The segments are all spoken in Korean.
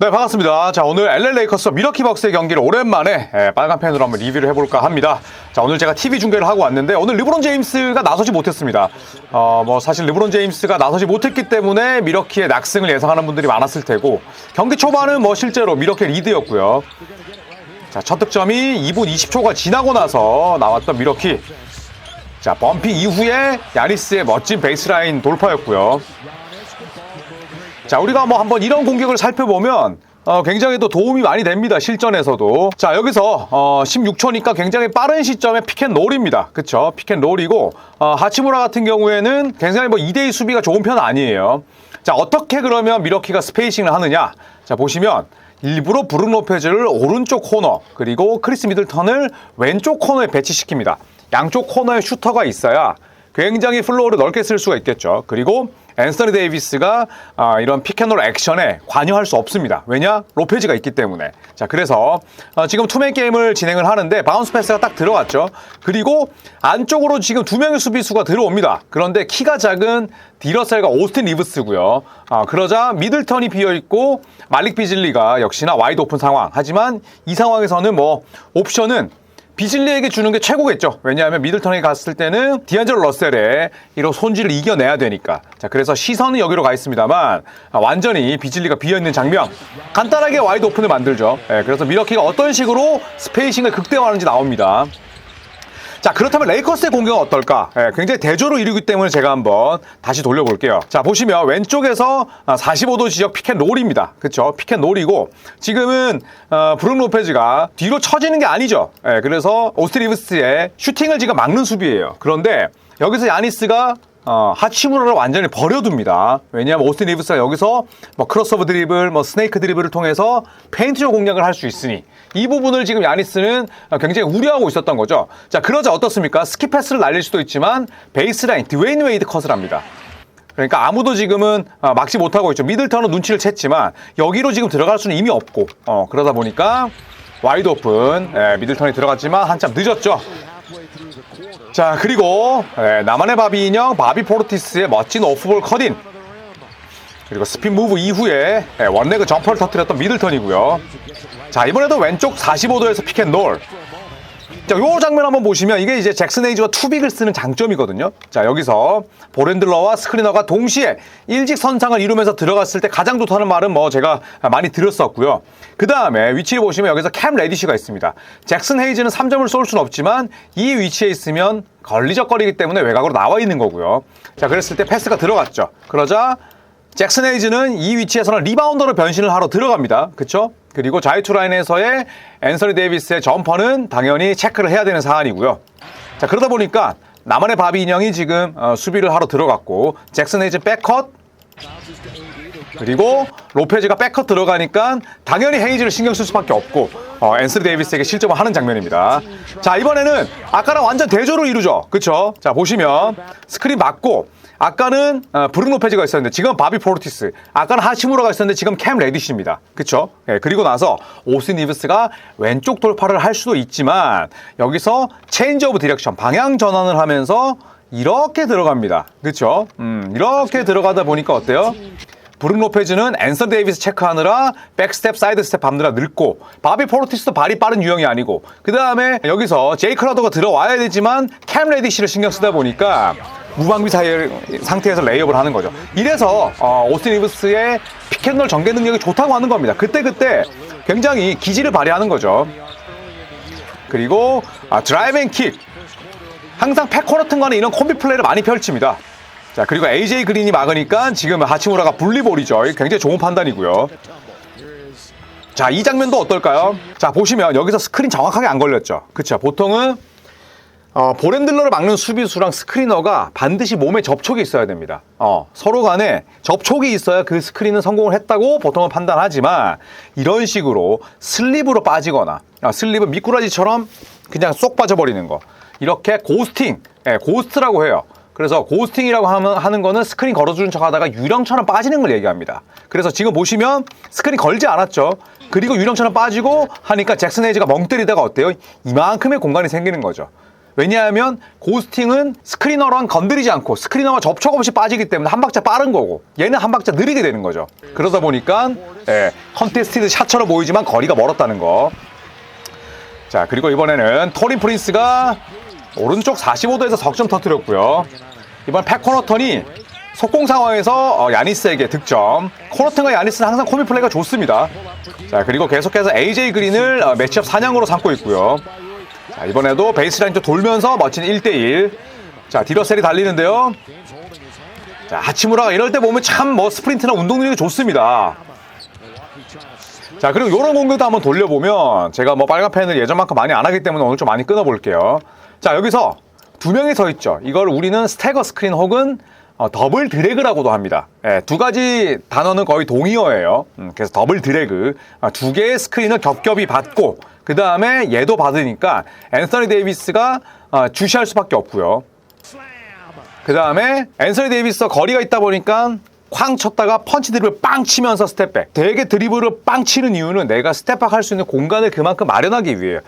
네, 반갑습니다. 자, 오늘 LA 레이커스 미러키 벅스의 경기를 오랜만에 예, 빨간 펜으로 한번 리뷰를 해볼까 합니다. 자, 오늘 제가 TV 중계를 하고 왔는데 오늘 르브론 제임스가 나서지 못했습니다. 어, 뭐 사실 르브론 제임스가 나서지 못했기 때문에 미러키의 낙승을 예상하는 분들이 많았을 테고 경기 초반은 뭐 실제로 미러키의 리드였고요. 자, 첫 득점이 2분 20초가 지나고 나서 나왔던 미러키. 자, 범핑 이후에 야니스의 멋진 베이스라인 돌파였고요. 자, 우리가 뭐 한번 이런 공격을 살펴보면 어, 굉장히 또 도움이 많이 됩니다. 실전에서도. 자, 여기서 어, 16초니까 굉장히 빠른 시점에 피켄롤입니다. 그쵸? 피켄롤이고 어, 하치무라 같은 경우에는 굉장히 뭐 2대2 수비가 좋은 편 아니에요. 자, 어떻게 그러면 미러키가 스페이싱을 하느냐? 자, 보시면 일부러 브룩 로페즈를 오른쪽 코너 그리고 크리스 미들턴을 왼쪽 코너에 배치시킵니다. 양쪽 코너에 슈터가 있어야 굉장히 플로어를 넓게 쓸 수가 있겠죠. 그리고 앤서니 데이비스가 아, 이런 피켓롤 액션에 관여할 수 없습니다. 왜냐? 로페즈가 있기 때문에. 자, 그래서 어, 지금 투맨 게임을 진행을 하는데 바운스 패스가 딱 들어갔죠. 그리고 안쪽으로 지금 두 명의 수비수가 들어옵니다. 그런데 키가 작은 디러셀과 오스틴 리브스고요. 아, 그러자 미들턴이 비어 있고 말릭 비즐리가 역시나 와이드 오픈 상황. 하지만 이 상황에서는 뭐 옵션은 비즐리에게 주는 게 최고겠죠. 왜냐하면 미들턴에 갔을 때는 디안젤로 러셀의 이런 손질을 이겨내야 되니까. 자, 그래서 시선은 여기로 가 있습니다만 아, 완전히 비즐리가 비어 있는 장면. 간단하게 와이드 오픈을 만들죠. 예, 그래서 미러키가 어떤 식으로 스페이싱을 극대화하는지 나옵니다. 자 그렇다면 레이커스의 공격은 어떨까? 예, 굉장히 대조로 이루기 때문에 제가 한번 다시 돌려볼게요. 자 보시면 왼쪽에서 45도 지역 피켓롤입니다. 그쵸? 피켓롤이고 지금은 어, 브룩 로페즈가 뒤로 처지는 게 아니죠. 예, 그래서 오스트 리브스의 슈팅을 지금 막는 수비예요. 그런데 여기서 야니스가 어, 하치무라를 완전히 버려둡니다. 왜냐하면 오스틴 리브스가 여기서 뭐 크로스오버 드리블, 뭐 스네이크 드리블을 통해서 페인트로 공략을 할 수 있으니 이 부분을 지금 야니스는 굉장히 우려하고 있었던 거죠. 자, 그러자 어떻습니까? 스킵패스를 날릴 수도 있지만 베이스라인 드웨인 웨이드 컷을 합니다. 그러니까 아무도 지금은 어, 막지 못하고 있죠. 미들턴은 눈치를 챘지만 여기로 지금 들어갈 수는 이미 없고 어, 그러다 보니까 와이드 오픈 예, 미들턴이 들어갔지만 한참 늦었죠. 자 그리고 예, 나만의 바비 인형 바비 포르티스의 멋진 오프볼 컷인. 그리고 스핀 무브 이후에 예, 원레그 점퍼를 터뜨렸던 미들턴이고요. 자 이번에도 왼쪽 45도에서 피켓롤 자, 요 장면 한번 보시면 이게 이제 잭슨 에이지와 투빅을 쓰는 장점이거든요. 자, 여기서 보렌들러와 스크리너가 동시에 일직선상을 이루면서 들어갔을 때 가장 좋다는 말은 뭐 제가 많이 들었었고요. 그 다음에 위치를 보시면 여기서 캠 레디쉬가 있습니다. 잭슨 헤이즈는 3점을 쏠 수는 없지만 이 위치에 있으면 걸리적거리기 때문에 외곽으로 나와 있는 거고요. 자, 그랬을 때 패스가 들어갔죠. 그러자 잭슨 헤이즈는 이 위치에서는 리바운더로 변신을 하러 들어갑니다. 그쵸? 그리고 자유투 라인에서의 앤서니 데이비스의 점퍼는 당연히 체크를 해야 되는 사안이고요. 자, 그러다 보니까 나만의 바비 인형이 지금 어, 수비를 하러 들어갔고 잭슨 헤이즈 백컷 그리고 로페즈가 백컷 들어가니까 당연히 헤이즈를 신경 쓸 수밖에 없고 어, 앤스리 데이비스에게 실점을 하는 장면입니다. 자 이번에는 아까랑 완전 대조를 이루죠. 그쵸? 자 보시면 스크린 맞고 아까는 어, 브룩 로페즈가 있었는데 지금 바비 포르티스 아까는 하시무라가 있었는데 지금 캠 레디쉬입니다. 그쵸? 예, 그리고 나서 오스틴 이브스가 왼쪽 돌파를 할 수도 있지만 여기서 체인지 오브 디렉션 방향 전환을 하면서 이렇게 들어갑니다. 그쵸? 음, 이렇게 들어가다 보니까 어때요? 브룩 로페즈는 앤서 데이비스 체크하느라 백스텝, 사이드 스텝 밟느라 늙고 바비 포르티스도 발이 빠른 유형이 아니고 그 다음에 여기서 제이 크 라더가 들어와야 되지만 캠 레디시를 신경 쓰다 보니까 무방비 사이 상태에서 레이업을 하는 거죠. 이래서 어, 오스틴 이브스의 피켓롤 전개 능력이 좋다고 하는 겁니다. 그때그때 굉장히 기질을 발휘하는 거죠. 그리고 아, 드라이브 앤 킥. 항상 패코너 튼간에 이런 콤비 플레이를 많이 펼칩니다. 자, 그리고 AJ 그린이 막으니까 지금 하치무라가 분리볼이죠. 굉장히 좋은 판단이고요. 자, 이 장면도 어떨까요? 자, 보시면 여기서 스크린 정확하게 안 걸렸죠. 그쵸. 보통은 어, 보렌들러를 막는 수비수랑 스크리너가 반드시 몸에 접촉이 있어야 됩니다. 어, 서로 간에 접촉이 있어야 그 스크린은 성공을 했다고 보통은 판단하지만 이런 식으로 슬립으로 빠지거나 아, 슬립은 미꾸라지처럼 그냥 쏙 빠져버리는 거. 이렇게 고스팅, 예, 고스트라고 해요. 그래서 고스팅이라고 하면, 하는 거는 스크린 걸어주는 척 하다가 유령처럼 빠지는 걸 얘기합니다. 그래서 지금 보시면 스크린 걸지 않았죠. 그리고 유령처럼 빠지고 하니까 잭슨 헤이즈가 멍 때리다가 어때요? 이만큼의 공간이 생기는 거죠. 왜냐하면 고스팅은 스크리너랑 건드리지 않고 스크리너와 접촉 없이 빠지기 때문에 한 박자 빠른 거고 얘는 한 박자 느리게 되는 거죠. 그러다 보니까 예, 컨테스티드 샷처럼 보이지만 거리가 멀었다는 거. 자 그리고 이번에는 토린 프린스가 오른쪽 45도에서 석점 터뜨렸고요. 이번 팩 코너턴이 속공 상황에서 어, 야니스에게 득점. 코너턴과 야니스는 항상 코미 플레이가 좋습니다. 자 그리고 계속해서 AJ 그린을 어, 매치업 사냥으로 삼고 있고요. 자, 이번에도 베이스라인 쪽 돌면서 멋진 1대1. 자, 디러셀이 달리는데요. 자, 하치무라가 이럴 때 보면 참 뭐 스프린트나 운동 능력이 좋습니다. 자, 그리고 이런 공격도 한번 돌려보면 제가 뭐 빨간 펜을 예전만큼 많이 안 하기 때문에 오늘 좀 많이 끊어볼게요. 자, 여기서 두 명이 서 있죠. 이걸 우리는 스태거 스크린 혹은 어, 더블 드래그라고도 합니다. 예, 두 가지 단어는 거의 동의어예요. 음, 그래서 더블 드래그. 아, 두 개의 스크린을 겹겹이 받고, 그 다음에 얘도 받으니까 앤서니 데이비스가 아, 주시할 수밖에 없고요. 그 다음에 앤서니 데이비스가 거리가 있다 보니까 쾅 쳤다가 펀치 드립을 빵 치면서 스텝백. 되게 드리블을 빵 치는 이유는 내가 스텝백 할 수 있는 공간을 그만큼 마련하기 위해요.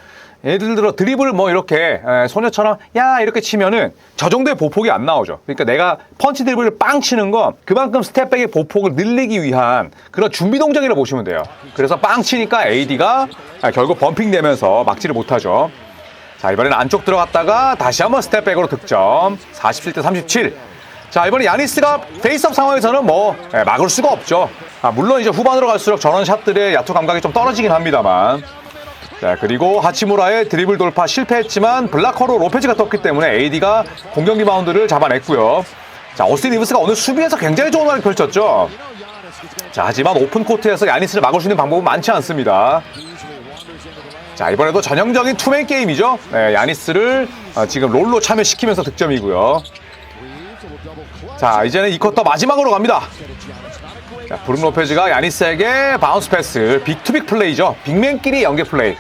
예를 들어 드리블을 뭐 이렇게 에, 소녀처럼 야 이렇게 치면은 저 정도의 보폭이 안 나오죠. 그러니까 내가 펀치 드리블을 빵 치는 건 그만큼 스텝백의 보폭을 늘리기 위한 그런 준비 동작이라고 보시면 돼요. 그래서 빵 치니까 AD가 결국 범핑 되면서 막지를 못하죠. 자 이번에는 안쪽 들어갔다가 다시 한번 스텝백으로 득점 47대 37. 자 이번에 야니스가 페이스업 상황에서는 뭐 예, 막을 수가 없죠. 아, 물론 이제 후반으로 갈수록 저런 샷들의 야투 감각이 좀 떨어지긴 합니다만. 자 그리고 하치무라의 드리블 돌파 실패했지만 블라커로 로페즈가 떴기 때문에 AD가 공격 리바운드를 잡아냈고요. 자 오스틴 리브스가 오늘 수비에서 굉장히 좋은 활약을 펼쳤죠. 자 하지만 오픈 코트에서 야니스를 막을 수 있는 방법은 많지 않습니다. 자 이번에도 전형적인 투맨 게임이죠. 네, 야니스를 어, 지금 롤로 참여시키면서 득점이고요. 자 이제는 이 쿼터 마지막으로 갑니다. 자 브룩 로페즈가 야니스에게 바운스 패스 빅투빅 플레이죠. 빅맨끼리 연계 플레이.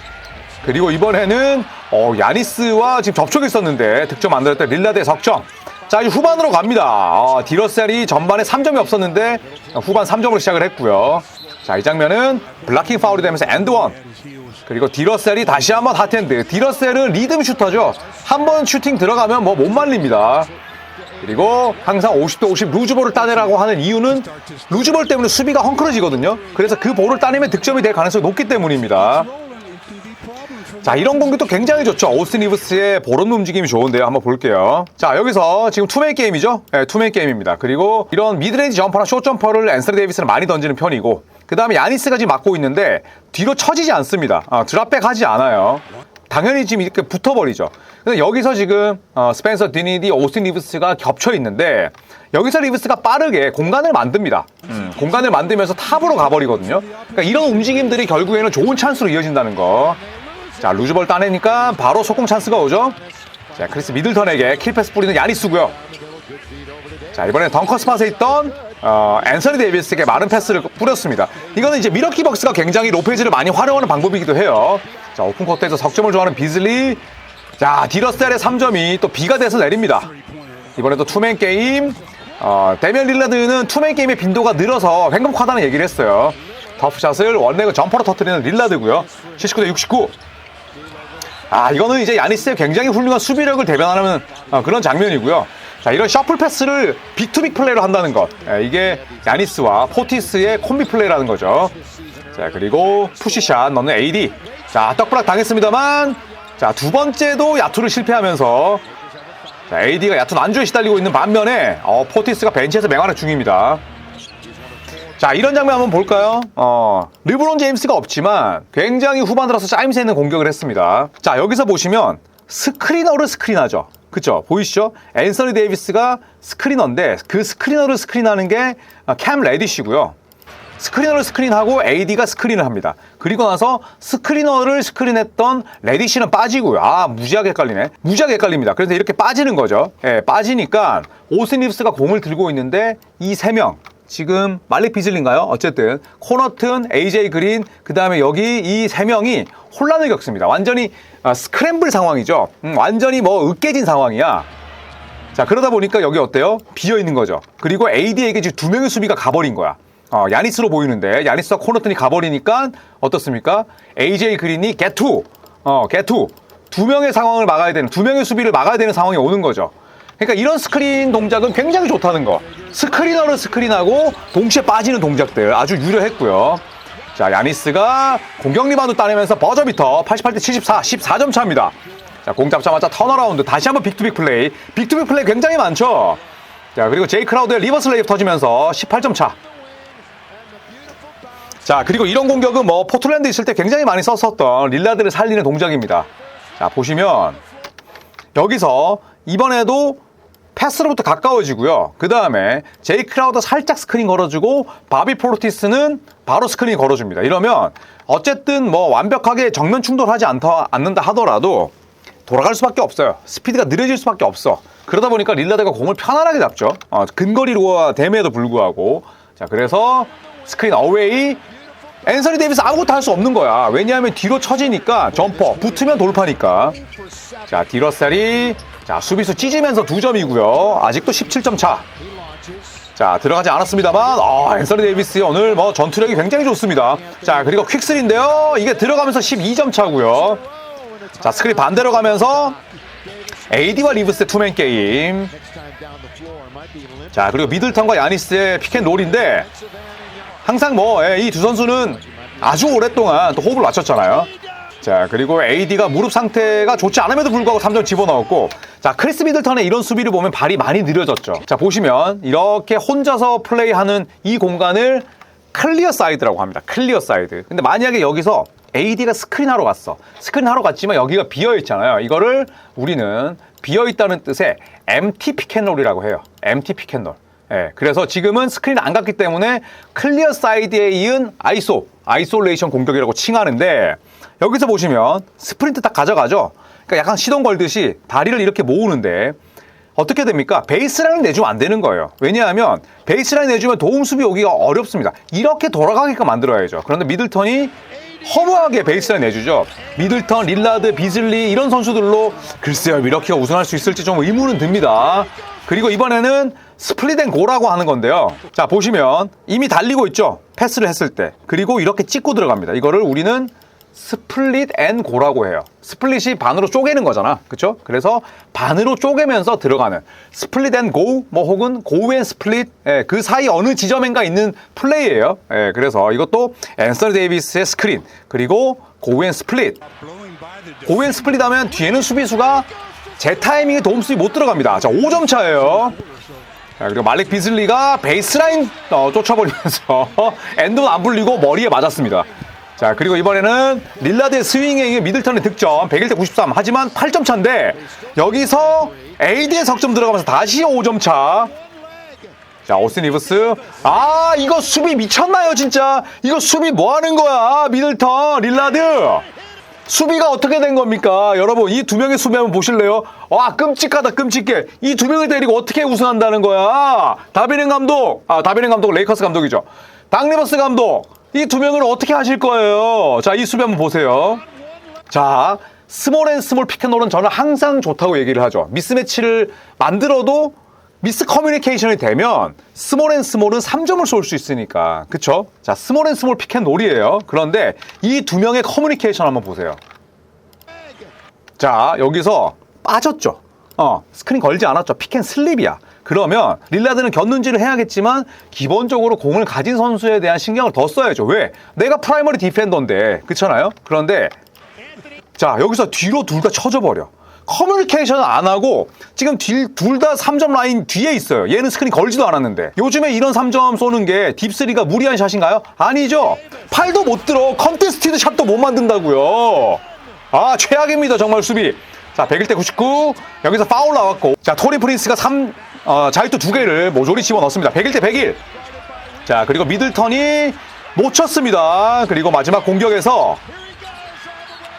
그리고 이번에는 어, 야니스와 지금 접촉이 있었는데 득점 만들었던 릴라드의 석점. 자 이제 후반으로 갑니다. 어, 디러셀이 전반에 3점이 없었는데 후반 3점으로 시작을 했고요. 자 이 장면은 블락킹 파울이 되면서 엔드원. 그리고 디러셀이 다시 한번 핫핸드. 디러셀은 리듬 슈터죠. 한 번 슈팅 들어가면 뭐 못 말립니다. 그리고 항상 50대 50 루즈볼을 따내라고 하는 이유는 루즈볼 때문에 수비가 헝클어지거든요. 그래서 그 볼을 따내면 득점이 될 가능성이 높기 때문입니다. 자, 이런 공격도 굉장히 좋죠. 오스틴 리브스의 볼은 움직임이 좋은데요. 한번 볼게요. 자, 여기서 지금 투맨 게임이죠. 네, 투맨 게임입니다. 그리고 이런 미드레인지 점퍼나 숏 점퍼를 앤서니 데이비스는 많이 던지는 편이고, 그 다음에 야니스가 지금 맡고 있는데, 뒤로 처지지 않습니다. 아, 드랍백 하지 않아요. 당연히 지금 이렇게 붙어버리죠. 근데 여기서 지금 어, 스펜서 디니디, 오스틴 리브스가 겹쳐 있는데 여기서 리브스가 빠르게 공간을 만듭니다. 음, 공간을 만들면서 탑으로 가버리거든요. 그러니까 이런 움직임들이 결국에는 좋은 찬스로 이어진다는 거. 자 루즈볼 따내니까 바로 속공 찬스가 오죠. 자 크리스 미들턴에게 킬패스 뿌리는 야니스고요. 자 이번에 덩커 스팟에 있던 어, 앤서니 데이비스에게 마른 패스를 뿌렸습니다. 이거는 이제 미러키 벅스가 굉장히 로페즈를 많이 활용하는 방법이기도 해요. 자 오픈 코트에서 석점을 좋아하는 비즐리 자 디러셀의 3점이 또 비가 돼서 내립니다. 이번에도 투맨 게임 어, 데미안 릴라드는 투맨 게임의 빈도가 늘어서 횡급하다는 얘기를 했어요. 터프샷을 원레그 점퍼로 터트리는 릴라드고요. 79대 69. 아 이거는 이제 야니스의 굉장히 훌륭한 수비력을 대변하는 어, 그런 장면이고요. 자 이런 셔플 패스를 빅투빅 플레이로 한다는 것 예, 이게 야니스와 포티스의 콤비 플레이라는 거죠. 자 그리고 푸시샷 넣는 AD 자 떡브락 당했습니다만 자 두 번째도 야투를 실패하면서 자, AD가 얕은 안주에 시달리고 있는 반면에 어, 포티스가 벤치에서 맹활약 중입니다. 자 이런 장면 한번 볼까요? 어, 르브론 제임스가 없지만 굉장히 후반 들어서 짜임새 있는 공격을 했습니다. 자 여기서 보시면 스크리너를 스크린하죠. 그쵸? 보이시죠? 앤서니 데이비스가 스크리너인데 그 스크리너를 스크린하는 게 캠 레디시고요. 스크리너를 스크린하고 AD가 스크린을 합니다. 그리고 나서 스크리너를 스크린했던 레디시는 빠지고요. 아, 무지하게 헷갈리네. 무지하게 헷갈립니다. 그래서 이렇게 빠지는 거죠. 예, 빠지니까 오스틴 립스가 공을 들고 있는데 이 세 명, 지금 말릭 비즐린가요? 어쨌든 코너튼, AJ 그린, 그 다음에 여기 이 세 명이 혼란을 겪습니다. 완전히 아, 스크램블 상황이죠. 음, 완전히 뭐 으깨진 상황이야. 자 그러다 보니까 여기 어때요? 비어 있는 거죠. 그리고 AD에게 지금 두 명의 수비가 가버린 거야. 어, 야니스로 보이는데 야니스와 코너튼이 가버리니까 어떻습니까? AJ 그린이 개투, 어 개투. 두 명의 상황을 막아야 되는, 두 명의 수비를 막아야 되는 상황이 오는 거죠. 그러니까 이런 스크린 동작은 굉장히 좋다는 거. 스크리너를 스크린하고 동시에 빠지는 동작들 아주 유려했고요. 자, 야니스가 공격 리바운드 따내면서 버저비터 88대 74, 14점 차입니다. 자, 공 잡자마자 턴어라운드 다시 한번 빅투빅 플레이. 빅투빅 플레이 굉장히 많죠. 자, 그리고 제이 크라우드의 리버스 레이프 터지면서 18점 차. 자, 그리고 이런 공격은 뭐 포틀랜드 있을 때 굉장히 많이 썼었던 릴라드를 살리는 동작입니다. 자, 보시면 여기서 이번에도 패스로부터 가까워지고요. 그 다음에 제이 크라우더 살짝 스크린 걸어주고 바비 포르티스는 바로 스크린 걸어줍니다. 이러면 어쨌든 뭐 완벽하게 정면 충돌하지 않다, 않는다 하더라도 돌아갈 수밖에 없어요. 스피드가 느려질 수밖에 없어. 그러다 보니까 릴라드가 공을 편안하게 잡죠. 어, 근거리로 됨에도 불구하고. 자, 그래서 스크린 어웨이 앤서니 데이비스 아무것도 할 수 없는 거야. 왜냐하면 뒤로 쳐지니까 점퍼 붙으면 돌파니까. 자 디러셀이 자 수비수 찢으면서 두 점이고요. 아직도 17점 차. 자 들어가지 않았습니다만 아 앤서니 데이비스 오늘 뭐 전투력이 굉장히 좋습니다. 자 그리고 퀵슬인데요. 이게 들어가면서 12점 차고요. 자 스크린 반대로 가면서 AD와 리브스의 투맨 게임. 자 그리고 미들턴과 야니스의 피켄롤인데 항상 뭐 이 두 선수는 아주 오랫동안 또 호흡을 맞췄잖아요. 자 그리고 AD가 무릎 상태가 좋지 않음에도 불구하고 3점 집어넣었고 자 크리스 미들턴의 이런 수비를 보면 발이 많이 느려졌죠. 자 보시면 이렇게 혼자서 플레이하는 이 공간을 클리어 사이드라고 합니다. 클리어 사이드. 근데 만약에 여기서 AD가 스크린 하러 갔어. 스크린 하러 갔지만 여기가 비어 있잖아요. 이거를 우리는 비어 있다는 뜻의 MT 피켄롤이라고 해요. MT 피켄롤. 예, 그래서 지금은 스크린 안 갔기 때문에 클리어 사이드에 이은 아이소, 아이솔레이션 공격이라고 칭하는데 여기서 보시면 스프린트 딱 가져가죠. 그러니까 약간 시동 걸듯이 다리를 이렇게 모으는데 어떻게 됩니까? 베이스라인 내주면 안 되는 거예요. 왜냐하면 베이스라인 내주면 도움 수비 오기가 어렵습니다. 이렇게 돌아가게끔 만들어야죠. 그런데 미들턴이 허무하게 베이스라인 내주죠. 미들턴, 릴라드, 비즐리 이런 선수들로 글쎄요 이렇게 우승할 수 있을지 좀 의문은 듭니다. 그리고 이번에는 스플릿 앤 고라고 하는 건데요. 자 보시면 이미 달리고 있죠. 패스를 했을 때. 그리고 이렇게 찍고 들어갑니다. 이거를 우리는 스플릿 앤 고라고 해요. 스플릿이 반으로 쪼개는 거잖아. 그쵸? 그래서 반으로 쪼개면서 들어가는 스플릿 앤 고, 뭐 혹은 고 앤 스플릿, 예, 그 사이 어느 지점인가 있는 플레이예요. 예, 그래서 이것도 앤서니 데이비스의 스크린, 그리고 고 앤 스플릿. 고 앤 스플릿 하면 뒤에는 수비수가 제 타이밍에 도움수비 못 들어갑니다. 자, 5점 차예요. 자, 그리고 말릭 비즐리가 베이스라인 어, 쫓아버리면서 엔드는 안 불리고 머리에 맞았습니다. 자, 그리고 이번에는 릴라드의 스윙에 의해 미들턴의 득점 101대 93. 하지만 8점 차인데 여기서 AD의 석점 들어가면서 다시 5점 차. 자, 오스틴 리브스. 아, 이거 수비 미쳤나요, 진짜? 이거 수비 뭐 하는 거야? 미들턴, 릴라드. 수비가 어떻게 된 겁니까? 여러분, 이 두 명의 수비 한번 보실래요? 와, 끔찍하다, 끔찍해. 이 두 명을 데리고 어떻게 우승한다는 거야? 다비는 감독, 아, 다비는 감독 레이커스 감독이죠. 당 리버스 감독, 이 두 명을 어떻게 하실 거예요? 자, 이 수비 한번 보세요. 자, 스몰 앤 스몰 피켓롤은 저는 항상 좋다고 얘기를 하죠. 미스매치를 만들어도 미스 커뮤니케이션이 되면 스몰 앤 스몰은 3점을 쏠 수 있으니까. 그쵸? 자, 스몰 앤 스몰 피켓롤이에요. 그런데 이 두 명의 커뮤니케이션 한번 보세요. 자, 여기서 빠졌죠. 어, 스크린 걸지 않았죠. 피켄 슬립이야. 그러면 릴라드는 겼는지를 해야겠지만 기본적으로 공을 가진 선수에 대한 신경을 더 써야죠. 왜? 내가 프라이머리 디펜더인데. 그렇잖아요? 그런데 자, 여기서 뒤로 둘 다 쳐져 버려. 커뮤니케이션을 안 하고 지금 둘 다 3점 라인 뒤에 있어요. 얘는 스크린 걸지도 않았는데. 요즘에 이런 3점 쏘는 게 딥스리가 무리한 샷인가요? 아니죠. 팔도 못 들어. 컨테스티드 샷도 못 만든다고요. 아, 최악입니다. 정말 수비. 자, 101대 99. 여기서 파울 나왔고. 자, 토리 프린스가 3, 어, 자유투 두 개를 모조리 집어 넣습니다. 101대 101. 자, 그리고 미들턴이 놓쳤습니다. 그리고 마지막 공격에서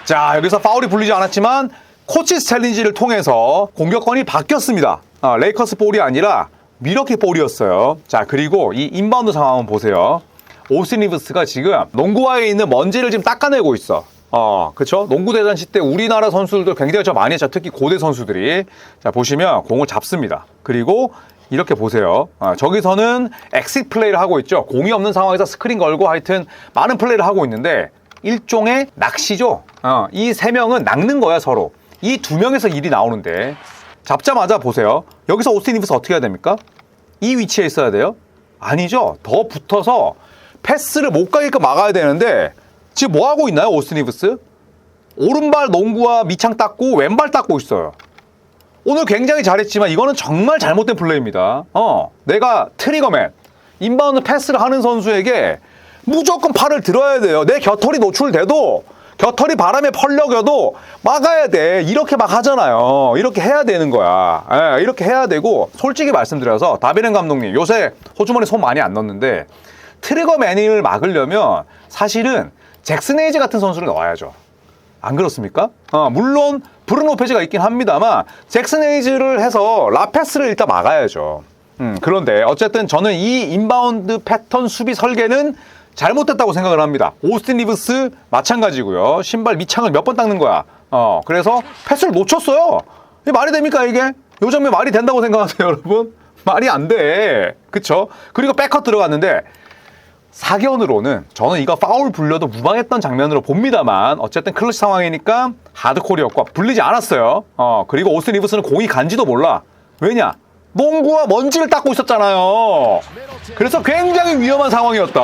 자, 여기서 파울이 불리지 않았지만 코치스 챌린지를 통해서 공격권이 바뀌었습니다. 아, 레이커스 볼이 아니라 미러키 볼이었어요. 자, 그리고 이 인바운드 상황 보세요. 오스틴 리브스가 지금 농구화에 있는 먼지를 지금 닦아내고 있어. 어, 그쵸? 농구 대잔치 때 우리나라 선수들도 굉장히 저 많이 했죠. 특히 고대 선수들이. 자, 보시면 공을 잡습니다. 그리고 이렇게 보세요. 어, 저기서는 엑sit 플레이를 하고 있죠. 공이 없는 상황에서 스크린 걸고 하여튼 많은 플레이를 하고 있는데 일종의 낚시죠. 어, 이 세 명은 낚는 거야 서로. 이 두 명에서 일이 나오는데 잡자마자 보세요. 여기서 오스틴 리브스 어떻게 해야 됩니까? 이 위치에 있어야 돼요? 아니죠. 더 붙어서 패스를 못 가게끔 막아야 되는데 지금 뭐 하고 있나요, 오스틴 리브스? 오른발 농구와 밑창 닦고 왼발 닦고 있어요. 오늘 굉장히 잘했지만 이거는 정말 잘못된 플레이입니다. 어, 내가 트리거맨, 인바운드 패스를 하는 선수에게 무조건 팔을 들어야 돼요. 내 겨털이 노출돼도 겨털이 바람에 펄럭여도 막아야 돼. 이렇게 막 하잖아요. 이렇게 해야 되는 거야. 예, 이렇게 해야 되고 솔직히 말씀드려서 다비렌 감독님 요새 호주머니 손 많이 안 넣는데 트리거 매닝을 막으려면 사실은 잭슨 에이즈 같은 선수를 넣어야죠. 안 그렇습니까? 어, 물론 브루노 페즈가 있긴 합니다만 잭슨 에이즈를 해서 라페스를 일단 막아야죠. 음, 그런데 어쨌든 저는 이 인바운드 패턴 수비 설계는 잘못됐다고 생각을 합니다. 오스틴 리브스 마찬가지고요. 신발 밑창을 몇 번 닦는 거야. 어, 그래서 패스를 놓쳤어요. 이게 말이 됩니까 이게? 요 장면 말이 된다고 생각하세요, 여러분? 말이 안 돼. 그쵸? 그리고 백컷 들어갔는데 사견으로는 저는 이거 파울 불려도 무방했던 장면으로 봅니다만 어쨌든 클러치 상황이니까 하드콜이었고 불리지 않았어요. 어 그리고 오스틴 리브스는 공이 간지도 몰라. 왜냐? 농구와 먼지를 닦고 있었잖아요. 그래서 굉장히 위험한 상황이었다.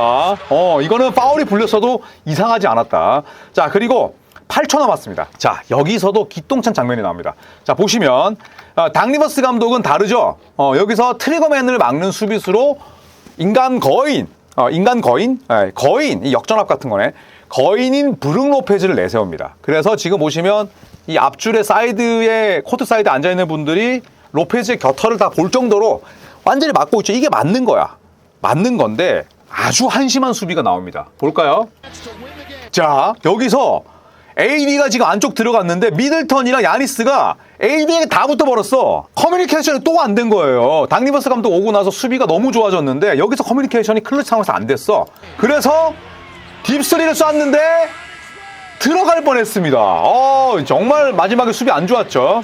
어 이거는 파울이 불렸어도 이상하지 않았다. 자 그리고 8초 남았습니다. 자 여기서도 기똥찬 장면이 나옵니다. 자 보시면 어, 당 리버스 감독은 다르죠. 어, 여기서 트리거맨을 막는 수비수로 인간 거인 어, 인간 거인? 예, 거인, 이 역전압 같은 거네. 거인인 브룩 로페즈를 내세웁니다. 그래서 지금 보시면 이 앞줄의 사이드에, 코트 사이드에 앉아 있는 분들이 로페즈의 겨털을 다 볼 정도로 완전히 막고 있죠. 이게 맞는 거야. 맞는 건데 아주 한심한 수비가 나옵니다. 볼까요? 자, 여기서 AD가 지금 안쪽 들어갔는데 미들턴이랑 야니스가 AD에게 다 붙어버렸어. 커뮤니케이션이 또 안 된 거예요. 당리버스 감독 오고 나서 수비가 너무 좋아졌는데 여기서 커뮤니케이션이 클러치 상황에서 안 됐어. 그래서 딥스리를 쐈는데 들어갈 뻔했습니다. 어, 정말 마지막에 수비 안 좋았죠.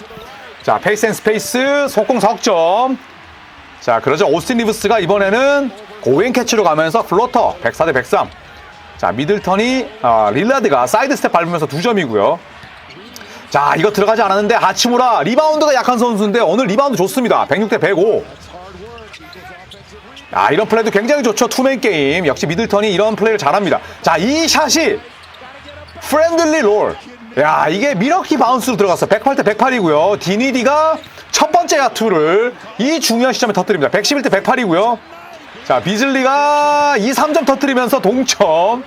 자, 페이스 앤 스페이스 속공 석점. 자, 그러죠. 오스틴 리브스가 이번에는 고행 캐치로 가면서 플로터 104대 103. 자, 미들턴이 어, 릴라드가 사이드 스텝 밟으면서 두 점이고요. 자, 이거 들어가지 않았는데 하치무라 리바운드가 약한 선수인데 오늘 리바운드 좋습니다. 106대 105. 아, 이런 플레이도 굉장히 좋죠. 투맨 게임. 역시 미들턴이 이런 플레이를 잘합니다. 자, 이 샷이 프렌들리 롤. 야, 이게 미러키 바운스로 들어갔어. 108대 108이고요. 디니디가 첫 번째 야투를 이 중요한 시점에 터뜨립니다. 111대 108이고요. 자, 비즐리가 이 3점 터뜨리면서 동점.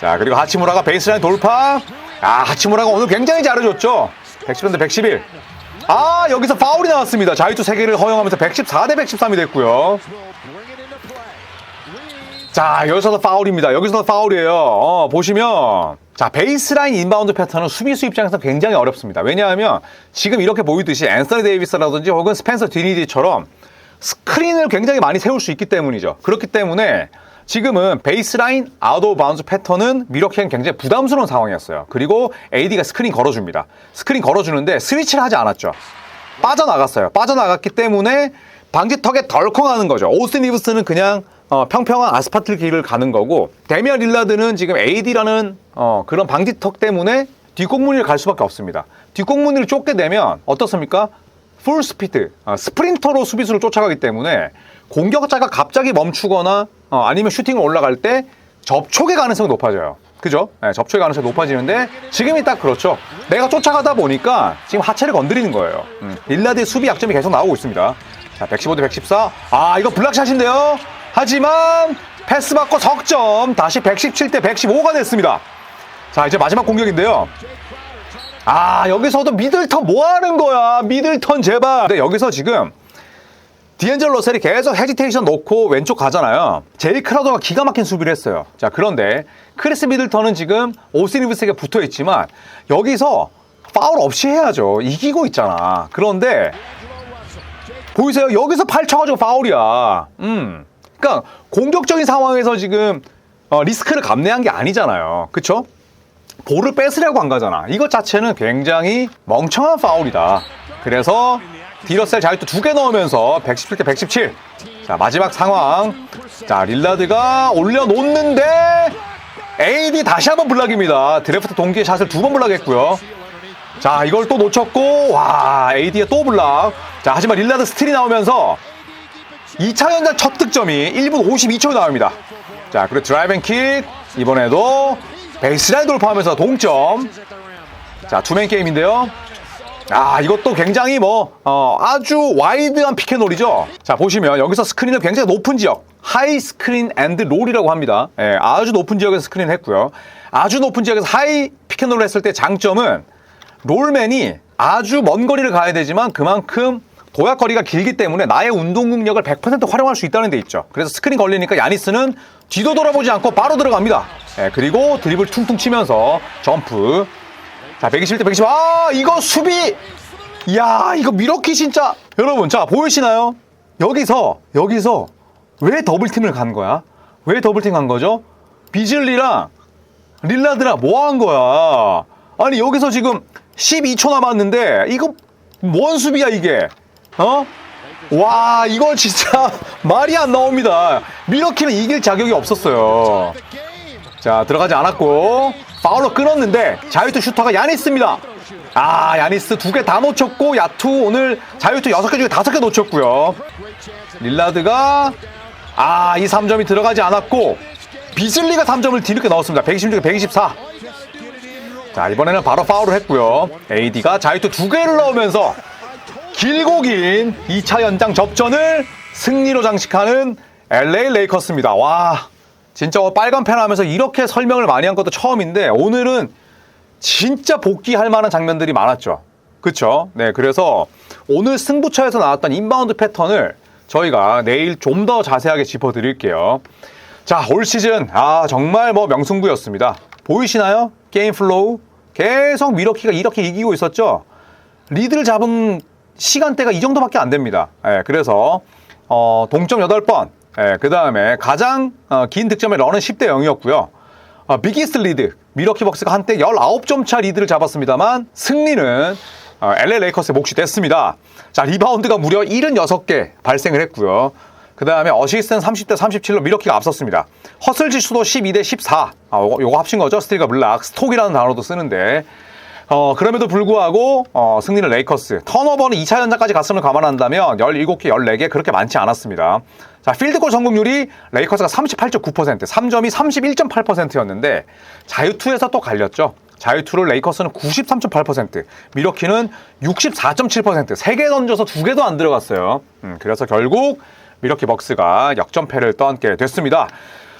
자, 그리고 하치무라가 베이스라인 돌파. 아, 하치무라가 오늘 굉장히 잘해줬죠. 110대 111. 아, 여기서 파울이 나왔습니다. 자유투 3개를 허용하면서 114대 113이 됐고요. 자, 여기서도 파울입니다. 여기서도 파울이에요. 어, 보시면. 자, 베이스라인 인바운드 패턴은 수비수 입장에서 굉장히 어렵습니다. 왜냐하면 지금 이렇게 보이듯이 앤서니 데이비스라든지 혹은 스펜서 디니디처럼 스크린을 굉장히 많이 세울 수 있기 때문이죠. 그렇기 때문에 지금은 베이스라인 아웃 오브 바운드 패턴은 미러키엔 굉장히 부담스러운 상황이었어요. 그리고 AD가 스크린 걸어줍니다. 스크린 걸어주는데 스위치를 하지 않았죠. 빠져나갔어요. 빠져나갔기 때문에 방지턱에 덜컹하는 거죠. 오스틴 리브스는 그냥 어, 평평한 아스파트 길을 가는 거고 데미안 릴라드는 지금 AD라는 어, 그런 방지턱 때문에 뒷공무니를 갈 수밖에 없습니다. 뒷공무니를 쫓게 되면 어떻습니까? 풀 스피드, 어, 스프린터로 수비수를 쫓아가기 때문에 공격자가 갑자기 멈추거나 어, 아니면 슈팅을 올라갈 때 접촉의 가능성이 높아져요. 그죠? 네, 접촉의 가능성이 높아지는데 지금이 딱 그렇죠. 내가 쫓아가다 보니까 지금 하체를 건드리는 거예요. 음, 릴라드의 수비 약점이 계속 나오고 있습니다. 자, 115 대 114. 아, 이거 블락샷인데요. 하지만 패스 받고 석점. 다시 117 대 115가 됐습니다. 자, 이제 마지막 공격인데요. 아, 여기서도 미들턴 뭐 하는 거야? 미들턴 제발. 근데 여기서 지금 디엔젤 러셀이 계속 헤지테이션 놓고 왼쪽 가잖아요. 제이 크라우더가 기가 막힌 수비를 했어요. 자, 그런데 크리스 미들턴은 지금 오스틴 리브스에게 붙어 있지만 여기서 파울 없이 해야죠. 이기고 있잖아. 그런데 보이세요? 여기서 팔 쳐가지고 파울이야. 음. 그러니까 공격적인 상황에서 지금 어, 리스크를 감내한 게 아니잖아요. 그쵸? 볼을 뺏으려고 한 거잖아. 이것 자체는 굉장히 멍청한 파울이다. 그래서 디러셀 자유투 두 개 넣으면서 117대 117. 자, 마지막 상황. 자, 릴라드가 올려놓는데 AD 다시 한번 블락입니다. 드래프트 동기의 샷을 두 번 블락했고요. 자, 이걸 또 놓쳤고, 와, AD의 또 블락. 자, 하지만 릴라드 스틸이 나오면서 2차 연장 첫 득점이 1분 52초에 나옵니다. 자, 그리고 드라이빙 킥. 이번에도 베이스라인 돌파하면서 동점. 자, 투맨 게임인데요. 아, 이것도 굉장히 뭐, 어, 아주 와이드한 피켓놀이죠. 자, 보시면 여기서 스크린을 굉장히 높은 지역, 하이 스크린 앤드 롤이라고 합니다. 예, 아주 높은 지역에서 스크린을 했고요. 아주 높은 지역에서 하이 피켓놀을 했을 때 장점은 롤맨이 아주 먼 거리를 가야 되지만 그만큼 도약 거리가 길기 때문에 나의 운동 능력을 100% 활용할 수 있다는 데 있죠. 그래서 스크린 걸리니까 야니스는 뒤도 돌아보지 않고 바로 들어갑니다. 예, 그리고 드리블 퉁퉁 치면서 점프. 자, 121대 120. 아, 이거 수비! 이야, 이거 미러키 진짜. 여러분, 자, 보이시나요? 여기서, 여기서 왜 더블팀을 간 거야? 왜 더블팀 간 거죠? 비즐리랑 릴라드랑 뭐 한 거야? 아니, 여기서 지금 12초 남았는데, 이거 뭔 수비야, 이게? 어? 와, 이거 진짜 말이 안 나옵니다. 미러키는 이길 자격이 없었어요. 자, 들어가지 않았고, 파울로 끊었는데, 자유투 슈터가 야니스입니다. 아, 야니스 두 개 다 놓쳤고, 야투 오늘 자유투 여섯 개 중에 다섯 개 놓쳤고요. 릴라드가, 아, 이 3점이 들어가지 않았고, 비즐리가 3점을 뒤늦게 넣었습니다. 126에 124. 자, 이번에는 바로 파울을 했고요. AD가 자유투 두 개를 넣으면서 길고 긴 2차 연장 접전을 승리로 장식하는 LA 레이커스입니다. 와, 진짜 빨간 펜 하면서 이렇게 설명을 많이 한 것도 처음인데 오늘은 진짜 복귀할 만한 장면들이 많았죠. 그쵸? 네, 그래서 오늘 승부처에서 나왔던 인바운드 패턴을 저희가 내일 좀 더 자세하게 짚어드릴게요. 자, 올 시즌, 아, 정말 뭐 명승부였습니다. 보이시나요? 게임 플로우. 계속 미러키가 이렇게 이기고 있었죠? 리드를 잡은 시간대가 이 정도밖에 안 됩니다. 예, 그래서, 어, 동점 8번. 예, 그 다음에 가장 어, 긴 득점의 런은 10대 0이었고요. 어, 비기스트 리드. 미러키 벅스가 한때 19점 차 리드를 잡았습니다만 승리는 어, LA 레이커스의 몫이 됐습니다. 자, 리바운드가 무려 76개 발생을 했고요. 그 다음에 어시스트는 30대 37로 미러키가 앞섰습니다. 허슬 지수도 12대 14. 아, 요거, 요거 합친 거죠. 스틸과 블락. 스톡이라는 단어도 쓰는데. 어, 그럼에도 불구하고, 어, 승리는 레이커스. 턴오버는 2차 연장까지 갔음을 감안한다면 17개, 14개 그렇게 많지 않았습니다. 자, 필드골 성공률이 레이커스가 38.9%, 3점이 31.8%였는데, 자유투에서 또 갈렸죠. 자유투를 레이커스는 93.8%, 미러키는 64.7%, 3개 던져서 2개도 안 들어갔어요. 음, 그래서 결국 미러키 벅스가 역전패를 떠안게 됐습니다.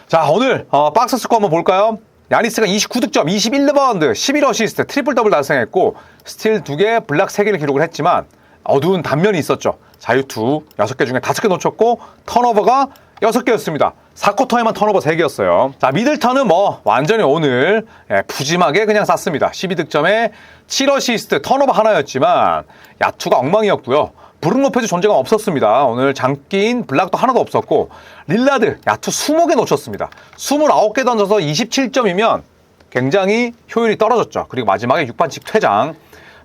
자, 오늘 어, 박스 스코어 한번 볼까요? 야니스가 29득점, 21리바운드, 11어시스트, 트리플 더블 달성했고 스틸 2개, 블락 3개를 기록을 했지만 어두운 단면이 있었죠. 자유투 6개 중에 5개 놓쳤고 턴오버가 6개였습니다. 4쿼터에만 턴오버 3개였어요. 자, 미들턴은 뭐 완전히 오늘 예, 푸짐하게 그냥 쐈습니다. 12득점에 7어시스트, 턴오버 하나였지만 야투가 엉망이었고요. 브룩 로페즈 존재감 없었습니다. 오늘 장기인 블락도 하나도 없었고 릴라드 야투 20개 놓쳤습니다. 29개 던져서 27점이면 굉장히 효율이 떨어졌죠. 그리고 마지막에 6반칙 퇴장.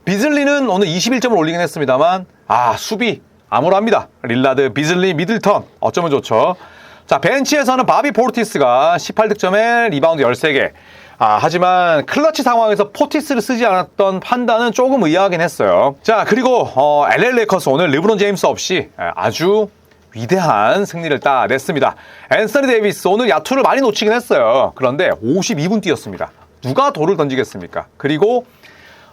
비즐리는 오늘 21점을 올리긴 했습니다만 아 수비 암울합니다. 릴라드, 비즐리, 미들턴 어쩌면 좋죠. 자 벤치에서는 바비 포르티스가 18득점에 리바운드 13개. 아, 하지만 클러치 상황에서 포티스를 쓰지 않았던 판단은 조금 의아하긴 했어요. 자, 그리고 어, LA 레이커스 오늘 르브론 제임스 없이 아주 위대한 승리를 따냈습니다. 앤서니 데이비스 오늘 야투를 많이 놓치긴 했어요. 그런데 52분 뛰었습니다. 누가 돌을 던지겠습니까? 그리고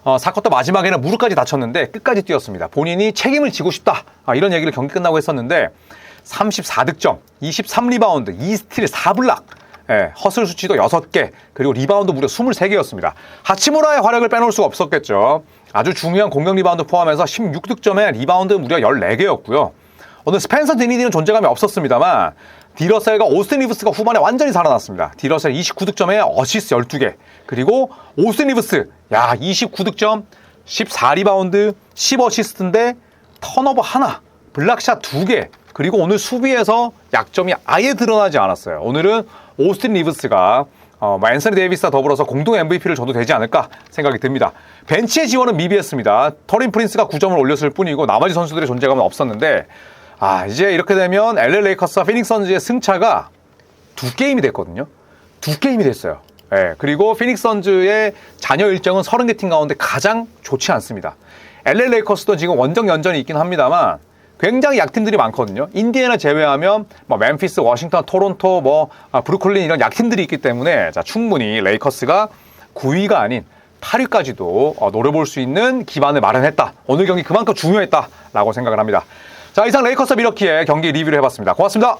어, 사쿼터 마지막에는 무릎까지 다쳤는데 끝까지 뛰었습니다. 본인이 책임을 지고 싶다. 아, 이런 얘기를 경기 끝나고 했었는데 34득점, 23리바운드, 2스틸, 4블락. 예, 허슬 수치도 6개, 그리고 리바운드 무려 23개였습니다. 하치무라의 활약을 빼놓을 수가 없었겠죠. 아주 중요한 공격 리바운드 포함해서 16득점에 리바운드 무려 14개였고요. 오늘 스펜서 디니디는 존재감이 없었습니다만 디러셀과 오스틴 리브스가 후반에 완전히 살아났습니다. 디러셀 29득점에 어시스 12개, 그리고 오스틴 리브스 야 29득점, 14리바운드, 10어시스트인데 턴오버 하나, 블락샷 2개, 그리고 오늘 수비에서 약점이 아예 드러나지 않았어요. 오늘은 오스틴 리브스가 어, 뭐 앤서니 데이비스와 더불어서 공동 MVP를 줘도 되지 않을까 생각이 듭니다. 벤치의 지원은 미비했습니다. 터린 프린스가 9점을 올렸을 뿐이고 나머지 선수들의 존재감은 없었는데 아 이제 이렇게 되면 LA 레이커스와 피닉스 선즈의 승차가 두 게임이 됐거든요. 두 게임이 됐어요. 예, 그리고 피닉스 선즈의 잔여 일정은 30개 팀 가운데 가장 좋지 않습니다. LA 레이커스도 지금 원정 연전이 있긴 합니다만 굉장히 약팀들이 많거든요. 인디애나 제외하면 뭐 멤피스, 워싱턴, 토론토, 뭐 아, 브루클린 이런 약팀들이 있기 때문에 자, 충분히 레이커스가 9위가 아닌 8위까지도 어, 노려볼 수 있는 기반을 마련했다. 오늘 경기 그만큼 중요했다라고 생각을 합니다. 자, 이상 레이커스 미러키의 경기 리뷰를 해봤습니다. 고맙습니다.